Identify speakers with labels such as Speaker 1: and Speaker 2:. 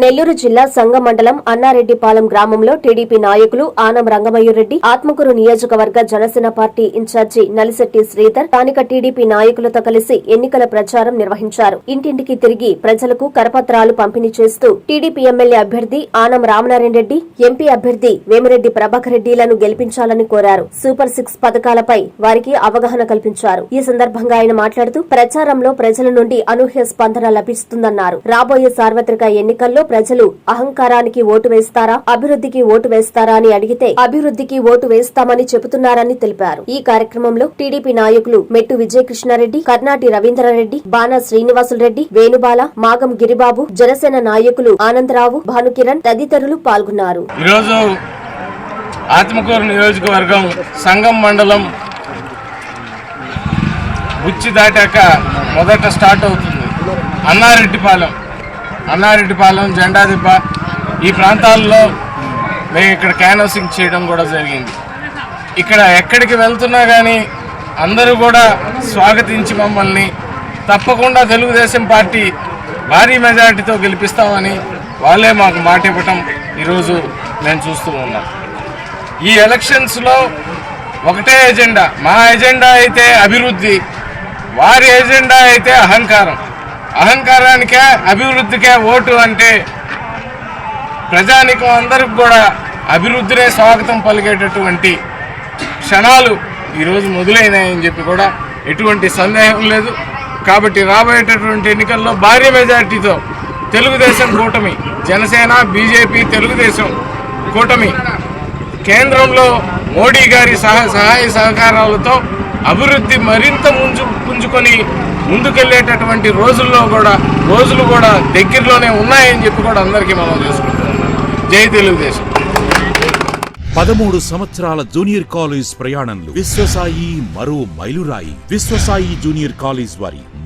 Speaker 1: నెల్లూరు జిల్లా సంగమండలం అన్నారెడ్డిపాలెం గ్రామంలో టీడీపీ నాయకులు ఆనం రంగమయ్యరెడ్డి ఆత్మకూరు నియోజకవర్గ జనసేన పార్టీ ఇన్ఛార్జి నలిశెట్టి శ్రీధర్ స్థానిక టీడీపీ నాయకులతో కలిసి ఎన్నికల ప్రచారం నిర్వహించారు. ఇంటింటికి తిరిగి ప్రజలకు కరపత్రాలు పంపిణీ చేస్తూ టీడీపీ ఎమ్మెల్యే అభ్యర్థి ఆనం రామనారాయణ రెడ్డి ఎంపీ అభ్యర్థి వేమిరెడ్డి ప్రభాకర్ రెడ్డిలను గెలిపించాలని కోరారు. సూపర్ సిక్స్ పథకాలపై వారికి అవగాహన కల్పించారు. ఈ సందర్భంగా ఆయన మాట్లాడుతూ ప్రచారంలో ప్రజల నుండి అనూహ్య స్పందన లభిస్తుందన్నారు. రాబోయే సార్వత్రిక ఎన్నికల్లో ప్రజలు అహంకారానికి ఓటు వేస్తారా? అభివృద్ధికి ఓటు వేస్తారా అని అడిగితే అభివృద్ధికి ఓటు వేస్తామని చెబుతున్నారని తెలిపారు. ఈ కార్యక్రమంలో టీడీపీ నాయకులు మెట్టు విజయకృష్ణారెడ్డి కర్నాటి రవీంద్రారెడ్డి బాణా శ్రీనివాసులరెడ్డి వేణుబాల మాగం గిరిబాబు జనసేన నాయకులు ఆనందరావు భానుకిరణ్ తదితరులు పాల్గొన్నారు.
Speaker 2: ఆత్మకూరు నియోజకవర్గం సంగం మండలం బుచ్చి దాటాక మొదట స్టార్ట్ అవుతుంది. అన్నారెడ్డిపాలెం. అన్నారెడ్డిపాలెం జెండా దిబ్బ ఈ ప్రాంతాల్లో మేము ఇక్కడ క్యానోసింగ్ చేయడం కూడా జరిగింది. ఇక్కడ ఎక్కడికి వెళ్తున్నా కానీ అందరూ కూడా స్వాగతించి మమ్మల్ని తప్పకుండా తెలుగుదేశం పార్టీ భారీ మెజారిటీతో గెలిపిస్తామని వాళ్ళే మాకు మాట ఇవ్వటం ఈరోజు మేము చూస్తూ ఉన్నాం. ఈ ఎలక్షన్స్లో ఒకటే ఎజెండా మా ఎజెండా అయితే అభివృద్ధి వారి ఎజెండా అయితే అహంకారం. అహంకారానికే అభివృద్ధికే ఓటు అంటే ప్రజానికం అందరికి కూడా అభివృద్ధినే స్వాగతం పలికేటటువంటి క్షణాలు ఈరోజు మొదలైనాయని చెప్పి కూడా ఎటువంటి సందేహం లేదు. కాబట్టి రాబోయేటటువంటి ఎన్నికల్లో భారీ మెజార్టీతో తెలుగుదేశం కూటమి జనసేన బీజేపీ తెలుగుదేశం కూటమి కేంద్రంలో మోడీ గారి సహ సహాయ సహకారాలతో అభివృద్ధి మరింత ముంజు పుంజుకొని ముందుకెళ్ళేటటువంటి రోజుల్లో కూడా రోజులు కూడా దగ్గరలోనే ఉన్నాయని చెప్పి కూడా అందరికీ మనం చూసుకుంటున్నాం. జై తెలుగుదేశం.
Speaker 3: పదమూడు సంవత్సరాల జూనియర్ కాలేజ్ ప్రయాణంలో విశ్వసాయి మరో మైలురాయి. విశ్వసాయి జూనియర్ కాలేజ్ వారి